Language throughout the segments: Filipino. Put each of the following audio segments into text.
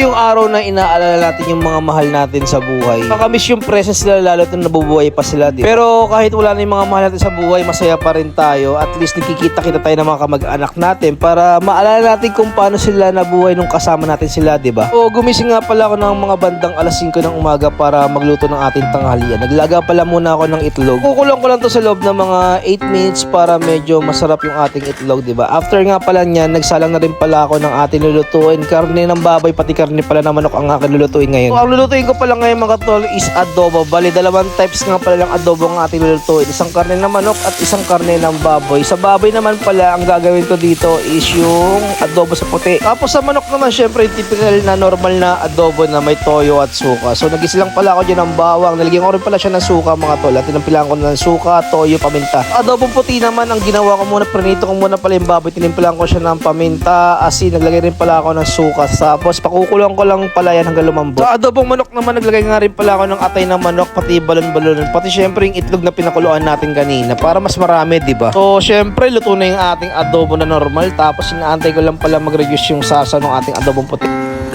Yung araw na inaalala natin yung mga mahal natin sa buhay. Makamiss yung presence nila lalo na nabubuhay pa sila. Di? Pero kahit wala na yung mga mahal natin sa buhay, masaya pa rin tayo. At least nagkikita-kita tayo ng mga kamag-anak natin para maalala natin kung paano sila nabuhay nung kasama natin sila, di ba? O gumising nga pala ako ng mga bandang alas 5 ng umaga para magluto ng ating tanghalian. Naglaga pala muna ako ng itlog. Kukulong ko lang to sa loob ng mga 8 minutes para medyo masarap yung ating itlog, di ba? After nga pala niyan, nagsalang na rin pala ako ng ating lulutuin. Karne ng baboy, pati karne pala ng manok ang aking lulutuin ngayon. So, ang lulutuin ko pala ngayon mga tol is adobo. Bali, dalawang types nga pala ng adobo ang ating lulutuin. Isang karne ng manok at isang karne ng baboy. Sa baboy naman pala, ang gagawin ko dito is yung adobo sa puti. Tapos sa manok naman, syempre, yung typical na normal na adobo na may toyo at suka. So, nagisilang pala ako dyan ng bawang. Nalagyan ko rin pala siya ng suka mga tol. At tinampilan ko na ng suka, toyo, paminta. Adobong puti naman, ang ginawa ko muna, prinito ko muna pala yung baboy. Tinimpilan ko siya ng paminta, asin, naglagay rin pala ako ng suka. Tapos, pakukulong ko lang pala yan hanggang lumambot. Sa adobong manok naman, naglagay nga rin pala ako ng atay ng manok, pati balon-balon. Pati syempre yung itlog na pinakuluan natin kanina para mas marami, di ba? So, syempre, luto na yung ating adobo na normal. Tapos, inaantay ko lang pala mag-reduce yung sasa ng ating adobong puti.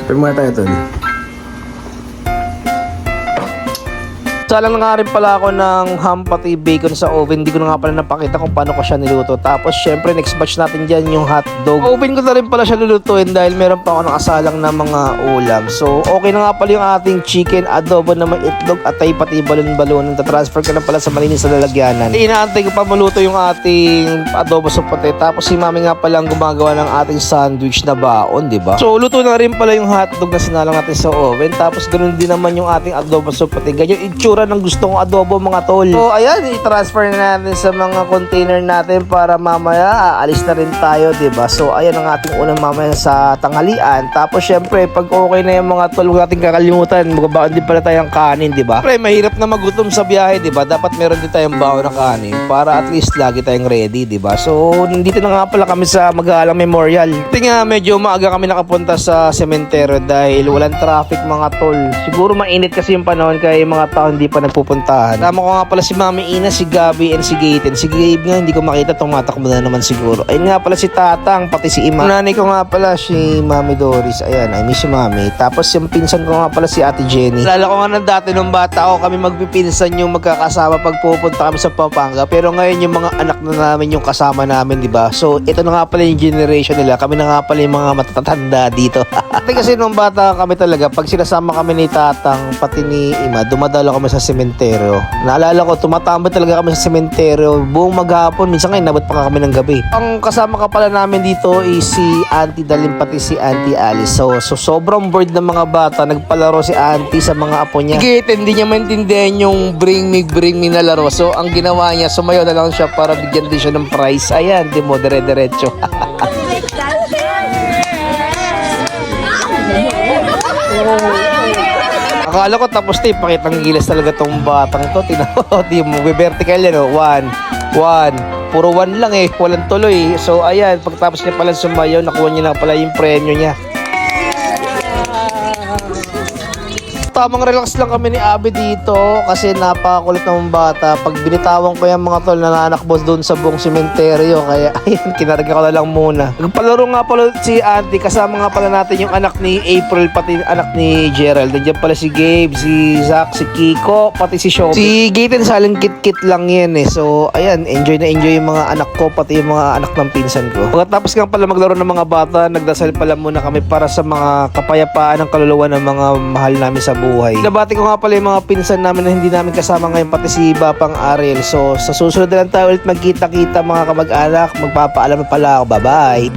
Kape muna tayo, tol. Salang na nga rin pala ako ng ham pati bacon sa oven. Hindi ko na nga pala napakita kung paano ko siya niluto. Tapos syempre next batch natin dyan yung hot dog. Oven ko na rin pala siya lulutuin dahil meron pa ako nakasalang na mga ulam. So okay na nga pala yung ating chicken adobo na may itlog at ay pati balon-balon. Transfer ko na pala sa malinis na lalagyanan. Inaantay ko pa maluto yung ating adobo sa puti. Tapos si mami nga pala ang gumagawa ng ating sandwich na baon, di ba? So luto na rin pala yung hotdog na sinalang natin sa oven. Tapos ganoon din naman yung ating adobo sa puti. Ganyan itsura ng gusto kong adobo mga tol. So ayan, i-transfer na natin sa mga container natin para mamaya aalis na rin tayo, 'di ba? So ayan ang ating unang mamaya sa tanghalian. Tapos syempre, pag okay na yung mga tol, huwag natin kakalimutan, magbabaon din pala tayong kanin, 'di ba? Pre, mahirap na magutom sa biyahe, 'di ba? Dapat meron din tayong baon na kanin para at least lagi tayong ready, 'di ba? So nandito na nga pala kami sa Magalang Memorial. Tingnan medyo maaga kami nakapunta sa sementeryo dahil walang traffic mga tol. Siguro mainit kasi yung panahon kaya yung mga tao hindi pa nagpupuntahan. Tama ko nga pala si Mami Ina, si Gabi, and si Gaten. Si Gabe nga hindi ko makita, tumatakbo na naman siguro. Ayun nga pala si Tatang, pati si Ima. Nanay ko nga pala si Mami Doris. Ayan, I miss si Mami. Tapos yung pinsan ko nga pala si Ate Jenny. Alala ko nga na dati nung bata ako, kami magpipinsan yung magkakasama pag pupunta kami sa Pampanga. Pero ngayon yung mga anak na namin yung kasama namin, di ba? So ito na nga pala yung generation nila. Kami na nga pala yung mga matatanda dito. Dati kasi nung bata kami talaga, pag sinasama kami ni Tatang, pati ni Ima, dumadalo kami sa sementeryo. Naalala ko, tumatambay talaga kami sa sementeryo buong maghapon. Minsan ngayon, nabot pa kami ng gabi. Ang kasama ka pala namin dito is si Auntie Dalim pati si Auntie Alice. So, so sobrang bored ng mga bata. Nagpalaro si Auntie sa mga apo niya. Sige, hindi niya maintindihan yung bring me, bring me na laro. So, ang ginawa niya, sumayo na lang siya para bigyan din siya ng prize. Ayan, di mo, dire-diretso. Akala ko tapos na ipakitang gilas talaga tong batang to. Tinaw, di mo, vertical yan oh. One, one. Puro one lang eh, walang tuloy. So ayan, pagtapos niya pala sumayaw, nakuha niya na pala yung premyo niya. Tamang relax lang kami ni Abby dito kasi napakakulit ng bata. Pag binitawan ko yung mga tol, nananakbo doon sa buong sementeryo. Kaya ayun, kinarga ko na lang muna. Nagpalaro nga pala si Auntie. Kasama nga pala natin yung anak ni April, pati anak ni Gerald. Nandiyan pala si Gabe, si Zach, si Kiko, pati si Shobi. Si Gaten salin kit-kit lang yan eh. So ayan, enjoy na enjoy yung mga anak ko, pati yung mga anak ng pinsan ko. Pagkatapos nga pala maglaro ng mga bata, nagdasal pala muna kami para sa mga kapayapaan ng kaluluwa ng mga mahal namin sa buhay. Nabati ko nga pala yung mga pinsan namin na hindi namin kasama ngayon, pati si Bapang Ariel. So sa susunod na lang tayo ulit magkita-kita mga kamag-anak. Magpapaalam na pala ako. Bye-bye!